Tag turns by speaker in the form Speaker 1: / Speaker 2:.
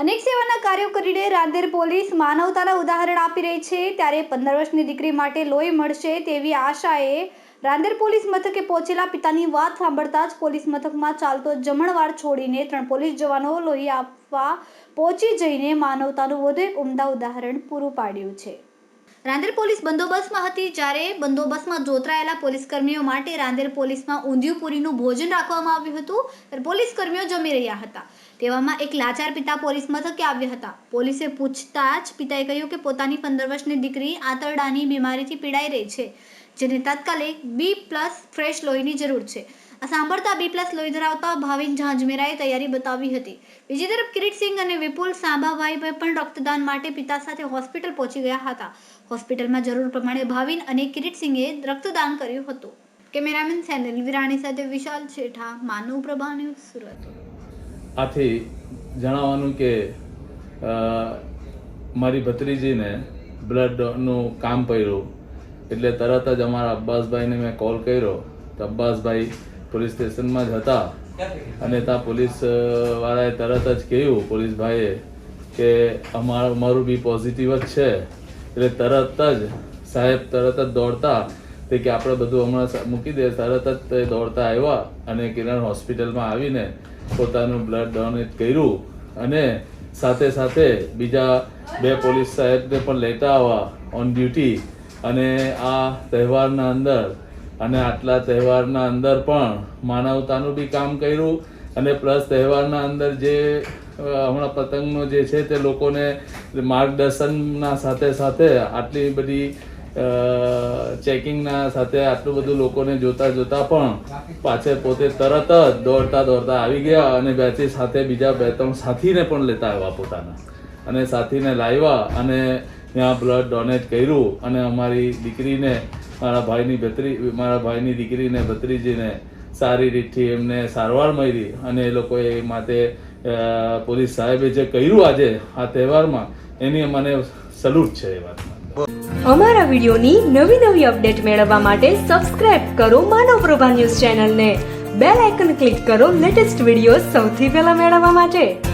Speaker 1: અનેક સેવાના કાર્યો કરીને રાંદેર પોલીસ માનવતાના ઉદાહરણ આપી રહી છે. ત્યારે પંદર વર્ષની દીકરી માટે લોહી મળશે તેવી આશાએ રાંદેર પોલીસ મથકે પહોંચેલા પિતાની વાત સાંભળતા જ પોલીસ મથકમાં ચાલતો જમણવાર છોડીને ત્રણ પોલીસ જવાનો લોહી આપવા પહોંચી જઈને માનવતાનું વધુ ઉમદા ઉદાહરણ પૂરું પાડ્યું છે. રાંદેર પોલીસ બંદોબસ્તમાં હતી જ્યારે બંદોબસ્તમાં જોતરાયેલા પોલીસ કર્મીઓ માટે રાંદેર પોલીસમાં ઊંધિયું પૂરીનું ભોજન રાખવામાં આવ્યું હતું. પોલીસ કર્મીઓ જમી રહ્યા હતા. તેવામાં એક લાચાર પિતા પોલીસ મથકે આવ્યા હતા. પોલીસે પૂછતા જ પિતાએ કહ્યું કે પોતાની પંદર વર્ષની દીકરી આંતરડાની બીમારીથી પીડાઈ રહી છે. જેને તાત્કાલિક બી પ્લસ ફ્રેશ લોહીની જરૂર છે. આ સાંભળતા બી પ્લસ લોહી ધરાવતા ભાવિન ઝાંઝમેરાએ તૈયારી બતાવી હતી. બીજી તરફ કિરીટસિંહ અને વિપુલ સાંભાભાઈ પણ રક્તદાન માટે પિતા સાથે હોસ્પિટલ પહોંચી ગયા હતા. હોસ્પિટલમાં જરૂર પ્રમાણે ભાવિન અને કિરીટસિંહે રક્તદાન કર્યું હતું. કેમેરામેન સેનલ વિરાણી સાથે વિશાલ છેઠા, માનવ પ્રભા સુરત.
Speaker 2: આથી જણાવવાનું કે મારી ભત્રીજીને બ્લડનું કામ પડ્યું. એટલે તરત જ અમારા અબ્બાસભાઈને મેં કોલ કર્યો. તો અબ્બાસભાઈ પોલીસ સ્ટેશનમાં જ હતા. અને ત્યાં પોલીસ વાળાએ તરત જ કહ્યું પોલીસભાઈએ કે અમારું અમારું બી પોઝિટિવ જ છે. એટલે તરત જ સાહેબ તરત જ દોડતા તે કે આપણે બધું હમણાં મૂકી દે. તરત જ તે દોડતા આવ્યા અને કિરણ હોસ્પિટલમાં આવીને પોતાનું બ્લડ ડોનેટ કર્યું. અને સાથે સાથે બીજા બે પોલીસ સાહેબને પણ લેતા આવવા ઓન ડ્યુટી અને આ તહેવારના અંદર અને આટલા તહેવારના અંદર પણ માનવતાનું બી કામ કર્યું અને પ્લસ તહેવારના અંદર જે હમણાં પતંગનો જે છે તે લોકોને માર્ગદર્શનના સાથે સાથે આટલી બધી ચેકિંગના સાથે આટલું બધું લોકોને જોતા જોતા પણ પાછળ પોતે તરત જ દોડતા દોડતા આવી ગયા અને બેથી સાથે બીજા બે ત્રણ સાથીને પણ લેતા આવ્યા પોતાના. અને સાથીને લાવ્યા અને ત્યાં બ્લડ ડોનેટ કર્યું અને અમારી દીકરીને, મારા ભાઈની ભત્રી, મારા ભાઈની દીકરીને, ભત્રીજીને સારી રીતથી એમને સારવાર મળી અને એ લોકોએ માટે પોલીસ સાહેબે જે કર્યું આજે આ તહેવારમાં, એની મને સલ્યુટ છે એ વાતમાં
Speaker 3: અમારા વિડીયોની નવી નવી અપડેટ મેળવવા માટે સબસ્ક્રાઇબ કરો માનવ પ્રભા ન્યૂઝ ચેનલને. બેલ આઇકન ક્લિક કરો લેટેસ્ટ વીડિયો સૌથી પહેલા મેળવવા માટે.